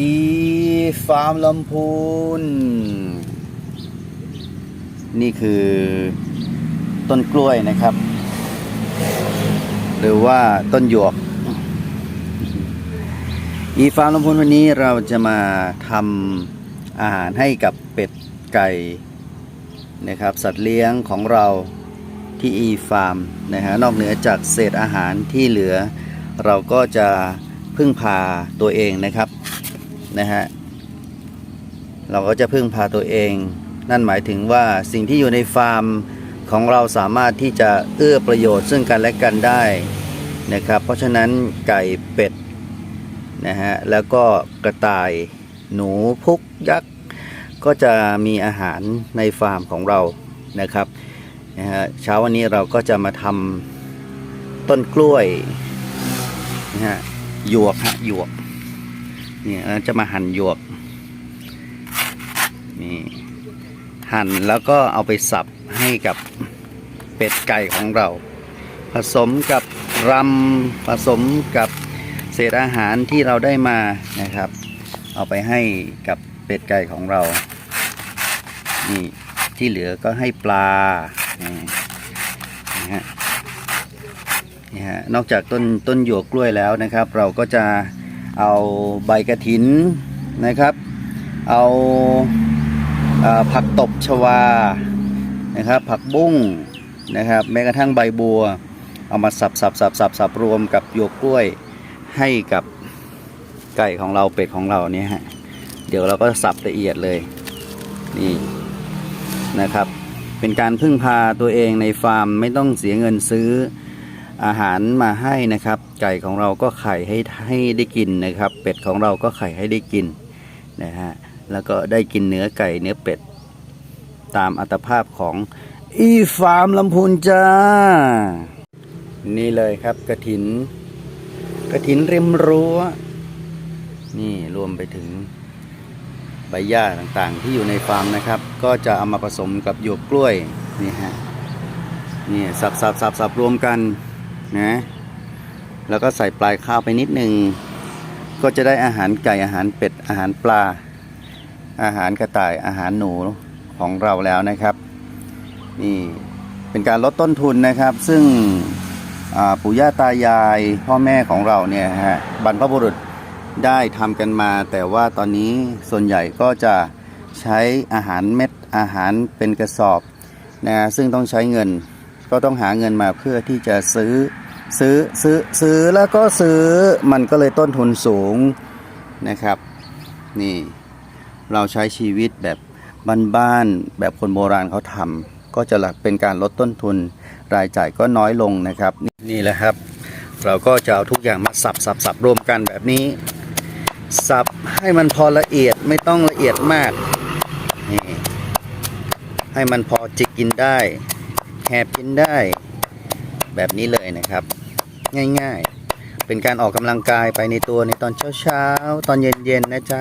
อีฟาร์มลำพูน นี่คือต้นกล้วยนะครับ หรือว่าต้นหยวก อีฟาร์มลำพูนวันนี้เราจะมาทำอาหารให้กับเป็ดไก่นะครับ สัตว์เลี้ยงของเราที่อีฟาร์มนะฮะนอกเหนือจากเศษอาหารที่เหลือ เราก็จะพึ่งพาตัวเองนะครับ นะฮะเราก็จะพึ่งพาตัวเอง นั่นหมายถึงว่าสิ่งที่อยู่ในฟาร์มของเราสามารถที่จะเอื้อประโยชน์ซึ่งกันและกันได้นะครับ เพราะฉะนั้นไก่เป็ดนะฮะแล้วก็กระต่ายหนูพุกยักษ์ก็จะมีอาหารในฟาร์มของเรานะครับนะฮะเช้าวันนี้เราก็จะมาทำต้นกล้วยนะฮะหยวกฮะหยวก นี่จะมาหั่นหยวก นี่หั่นแล้วก็เอาไปสับให้กับเป็ดไก่ของเรา ผสมกับรำผสมกับเศษอาหารที่เราได้มานะครับ เอาไปให้กับเป็ดไก่ของเรา นี่ที่เหลือก็ให้ปลานี่นะฮะนี่ฮะนอกจากต้นต้นหยวกกล้วยแล้วนะครับ เราก็จะ เอาใบกระถินนะครับ เอาเอ่อผักตบชวานะครับ ผักบุ้งนะครับ แม้กระทั่งใบบัว เอามาสับสับสับสับสับรวมกับหยกกล้วยให้กับไก่ของเราเป็ดของเราเนี่ยฮะเดี๋ยวเราก็สับละเอียดเลยนี่นะครับ เป็นการพึ่งพาตัวเองในฟาร์มไม่ต้องเสียเงินซื้อ อาหารมาให้นะครับ ไก่ของเราก็ไข่ให้ให้ได้กินนะครับ เป็ดของเราก็ไข่ให้ได้กินนะฮะแล้วก็ได้กินเนื้อไก่เนื้อเป็ด ตามอัตภาพของอีฟาร์มลำพูนจ้า นี่เลยครับกระถิน กระถินริมรั้ว นี่รวมไปถึงใบหญ้าต่างๆ ที่อยู่ในฟาร์มนะครับ ก็จะเอามาผสมกับหยวกกล้วยนี่ฮะนี่สับสับสับสับรวมกัน นะแล้วก็ใส่ปลายข้าวไปนิดนึง ก็จะได้อาหารไก่อาหารเป็ดอาหารปลา อาหารกระต่ายอาหารหนูของเราแล้วนะครับ นี่เป็นการลดต้นทุนนะครับ ซึ่งปู่ย่าตายายพ่อแม่ของเราเนี่ยฮะบรรพบุรุษได้ทำกันมา แต่ว่าตอนนี้ส่วนใหญ่ก็จะใช้อาหารเม็ดอาหารเป็นกระสอบนะซึ่งต้องใช้เงิน ก็ต้องหาเงินมาเพื่อที่จะซื้อซื้อซื้อซื้อแล้วก็ซื้อมันก็เลยต้นทุนสูงนะครับ นี่เราใช้ชีวิตแบบบ้านๆแบบคนโบราณเขาทำก็จะหลักเป็นการลดต้นทุนรายจ่ายก็น้อยลงนะครับ นี่แหละครับ เราก็จะเอาทุกอย่างมาสับสับสับรวมกันแบบนี้ สับให้มันพอละเอียดไม่ต้องละเอียดมากนี่ให้มันพอจิกกินได้ แหบกินได้ แบบนี้เลยนะครับ ง่ายๆ เป็นการออกกำลังกายไปในตัวในตอนเช้าๆ ตอนเย็นๆนะจ๊ะ